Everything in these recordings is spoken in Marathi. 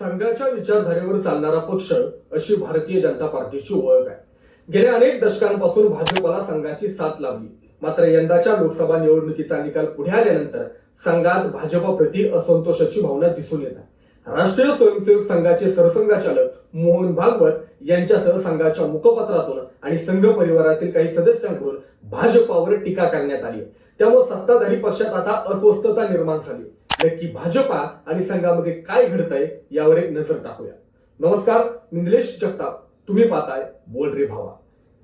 संघाच्या विचारधारेवर चालणारा पक्ष अशी भारतीय जनता पार्टीची ओळख आहे. गेल्या अनेक दशकांपासून भाजपला संघाची साथ लावली मात्र यंदाच्या लोकसभा निवडणुकीचा निकाल पुढे आल्यानंतर संघात भाजपाप्रती असंतोषाची भावना दिसून येत आहे. राष्ट्रीय स्वयंसेवक संघाचे सरसंघचालक मोहन भागवत यांच्यासह संघाच्या मुखपत्रातून आणि संघ परिवारातील काही सदस्यांकडून भाजपावर टीका करण्यात आली त्यामुळे सत्ताधारी पक्षात आता अस्वस्थता निर्माण झाली नक्की भाजपा आणि संघामध्ये काय घडत आहे यावर एक नजर टाकूया. नमस्कार मी निलेश जगताप. तुम्ही पाहताय बोल रे भावा.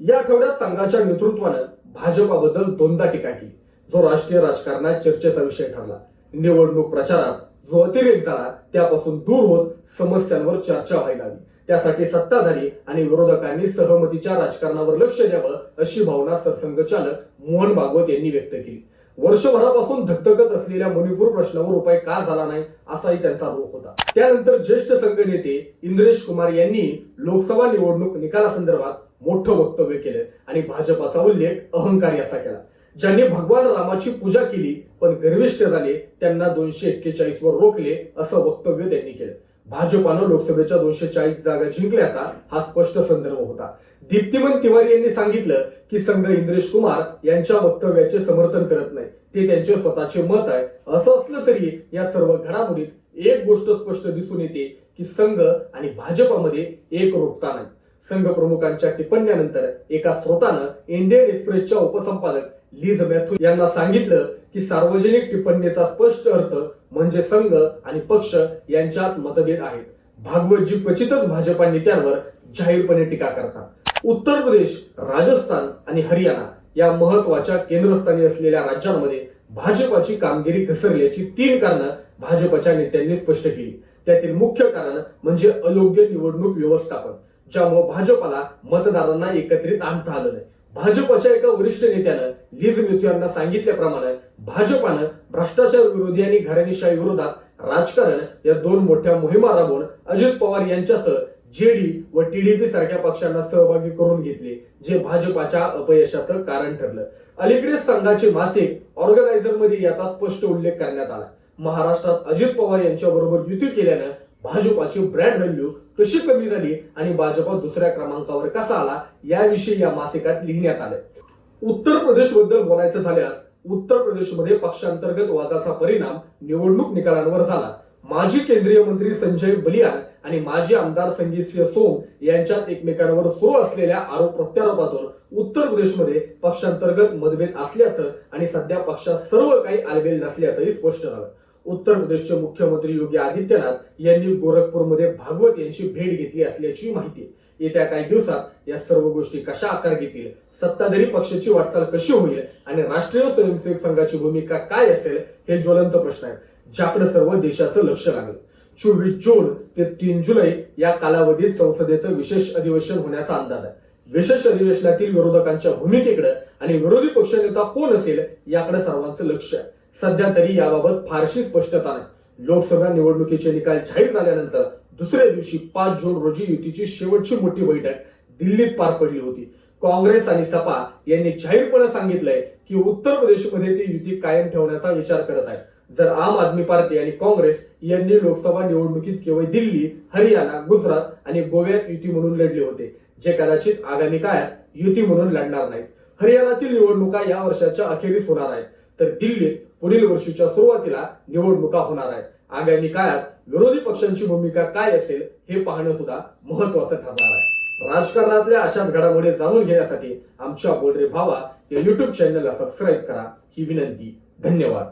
या आठवड्यात संघाच्या नेतृत्वानं भाजपाबद्दल दोनदा टीका केली. जो राष्ट्रीय राजकारणात चर्चेचा विषय ठरला. निवडणूक प्रचारात जो अतिरेक झाला त्यापासून दूर होत समस्यांवर चर्चा व्हायला हवी. त्यासाठी सत्ताधारी आणि विरोधकांनी सहमतीच्या राजकारणावर लक्ष द्यावं अशी भावना सरसंघचालक मोहन भागवत यांनी व्यक्त केली. वर्षभरापासून धगधगत असलेल्या मणिपूर प्रश्नावर उपाय का झाला नाही असाही त्यांचा आरोप होता. त्यानंतर ज्येष्ठ संघनेते इंद्रेश कुमार यांनी लोकसभा निवडणूक निकालासंदर्भात मोठं वक्तव्य केलं आणि भाजपाचा उल्लेख अहंकारी असा केला. ज्यांनी भगवान रामाची पूजा केली पण गर्विष्ठ झाले त्यांना दोनशे एक्केचाळीस वर रोखले असं वक्तव्य त्यांनी केलं. भाजपानं लोकसभेच्या दोनशे चाळीस जागा जिंकल्याचा हा स्पष्ट संदर्भ होता. दीप्तिमन तिवारी यांनी सांगितलं की संघ इंद्रेश कुमार यांच्या वक्तव्याचे समर्थन करत नाही. ते त्यांचे स्वतःचे मत आहे. असं असलं तरी या सर्व घडामोडीत एक गोष्ट स्पष्ट दिसून येते की संघ आणि भाजपामध्ये एक रोखता नाही. संघ प्रमुखांच्या टिप्पण्यानंतर एका स्रोतानं इंडियन एक्सप्रेसच्या उपसंपादक लीज मॅथ्यू. यांना सांगितलं की सार्वजनिक टिप्पणीचा स्पष्ट अर्थ म्हणजे संघ आणि पक्ष यांच्यात मतभेद आहेत. भागवतजी क्वचितच भाजपा नेत्यांवर जाहीरपणे टीका करतात. उत्तर प्रदेश राजस्थान आणि हरियाणा या महत्त्वाच्या केंद्रस्थानी असलेल्या राज्यांमध्ये भाजपाची कामगिरी घसरल्याची तीन कारणं भाजपच्या नेत्यांनी स्पष्ट केली. त्यातील मुख्य कारण म्हणजे अयोग्य निवडणूक व्यवस्थापन ज्यामुळे भाजपाला मतदारांना एकत्रित आणता आलं नाही. भाजपच्या एका वरिष्ठ नेत्यानं लीज मृत्यू यांना सांगितल्याप्रमाणे भाजपानं भ्रष्टाचार विरोधी आणि घराणेशाही विरोधात राजकारण या दोन मोठ्या मोहिमा राबवून अजित पवार यांच्यासह जेडी व टीडीपी सारख्या पक्षांना सहभागी करून घेतले जे भाजपाच्या अपयशाचं कारण ठरलं. अलीकडे संघाचे मासिक ऑर्गनायझरमध्ये याचा स्पष्ट उल्लेख करण्यात आला. महाराष्ट्रात अजित पवार यांच्या बरोबर युती केल्यानं भाजपाची ब्रँड व्हॅल्यू कशी कमी झाली आणि भाजपा दुसऱ्या क्रमांकावर कसा आला याविषयी या मासिकात लिहिण्यात आले उत्तर प्रदेशबद्दल बोलायचं झाल्यास उत्तर प्रदेशमध्ये पक्षांतर्गत वादाचा परिणाम निवडणूक निकालांवर झाला. माजी केंद्रीय मंत्री संजय बलियान आणि माजी आमदार संगीत सिंह सोम यांच्यात एकमेकांवर सुरू असलेल्या आरोप प्रत्यारोपातून उत्तर प्रदेशमध्ये पक्षांतर्गत मतभेद असल्याचं आणि सध्या पक्षात सर्व काही आलबेल नसल्याचंही स्पष्ट झालं. उत्तर प्रदेशचे मुख्यमंत्री योगी आदित्यनाथ यांनी गोरखपूरमध्ये भागवत यांची भेट घेतली असल्याची माहिती येत्या काही दिवसात या सर्व गोष्टी कशा आकार घेतील सत्ताधारी पक्षाची वाटचाल कशी होईल आणि राष्ट्रीय स्वयंसेवक संघाची भूमिका काय असेल हे ज्वलंत प्रश्न आहेत ज्याकडे सर्व देशाचं लक्ष लागेल. चोवीस जून ते तीन जुलै या कालावधीत संसदेचं विशेष अधिवेशन होण्याचा अंदाज आहे. विशेष अधिवेशनातील विरोधकांच्या भूमिकेकडे आणि विरोधी पक्षनेता कोण असेल याकडे सर्वांचं लक्ष आहे. सध्या तरी याबाबत फारशी स्पष्टता नाही. लोकसभा निवडणुकीचे निकाल जाहीर झाल्यानंतर दुसऱ्या दिवशी पाच जून रोजी युतीची शेवटची मोठी बैठक दिल्लीत पार पडली होती. काँग्रेस आणि सपा यांनी जाहीरपणे सांगितलंय की उत्तर प्रदेशमध्ये ते युती कायम ठेवण्याचा विचार करत आहेत. जर आम आदमी पार्टी आणि काँग्रेस यांनी लोकसभा निवडणुकीत केवळ दिल्ली हरियाणा गुजरात आणि गोव्यात युती म्हणून लढले होते जे कदाचित आगामी काळात युती म्हणून लढणार नाहीत. हरियाणातील निवडणुका या वर्षाच्या अखेरीस होणार आहेत. तर दिल्लीत पुढील वर्षीच्या सुरुवातीला निवडणुका होणार आहेत. आगामी काळात विरोधी पक्षांची भूमिका काय असेल हे पाहणं सुद्धा महत्वाचं ठरणार आहे. राजकारणातल्या अशाच घडामोडी जाणून घेण्यासाठी आमच्या बोलरे भावा या युट्यूब चॅनलला सबस्क्राईब करा. ही विनंती. धन्यवाद.